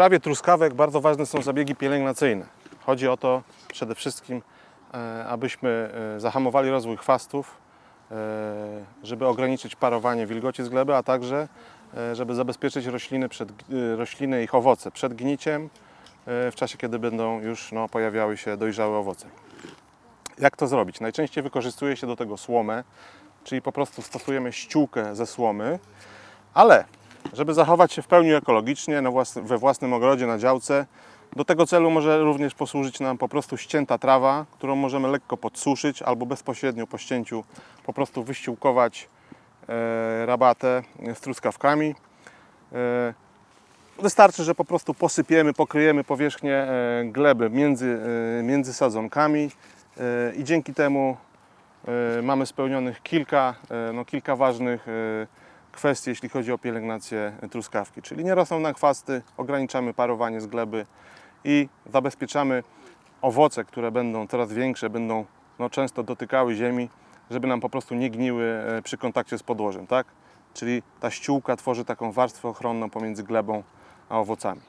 uprawie truskawek bardzo ważne są zabiegi pielęgnacyjne. Chodzi o to przede wszystkim, e, abyśmy e, zahamowali rozwój chwastów, e, żeby ograniczyć parowanie wilgoci z gleby, a także żeby zabezpieczyć rośliny, przed, rośliny ich owoce przed gniciem w czasie, kiedy będą już no, pojawiały się dojrzałe owoce. Jak to zrobić? Najczęściej wykorzystuje się do tego słomę, czyli po prostu stosujemy ściółkę ze słomy, ale żeby zachować się w pełni ekologicznie na włas- we własnym ogrodzie, na działce, do tego celu może również posłużyć nam po prostu ścięta trawa, którą możemy lekko podsuszyć albo bezpośrednio po ścięciu po prostu wyściółkować e, rabatę z truskawkami. E, Wystarczy, że po prostu posypiemy, pokryjemy powierzchnię e, gleby między, e, między sadzonkami e, i dzięki temu e, mamy spełnionych kilka, e, no, kilka ważnych e, kwestii, jeśli chodzi o pielęgnację truskawki. Czyli nie rosną nam chwasty, ograniczamy parowanie z gleby i zabezpieczamy owoce, które będą coraz większe, będą no, często dotykały ziemi, żeby nam po prostu nie gniły e, przy kontakcie z podłożem, tak? Czyli ta ściółka tworzy taką warstwę ochronną pomiędzy glebą a owocami.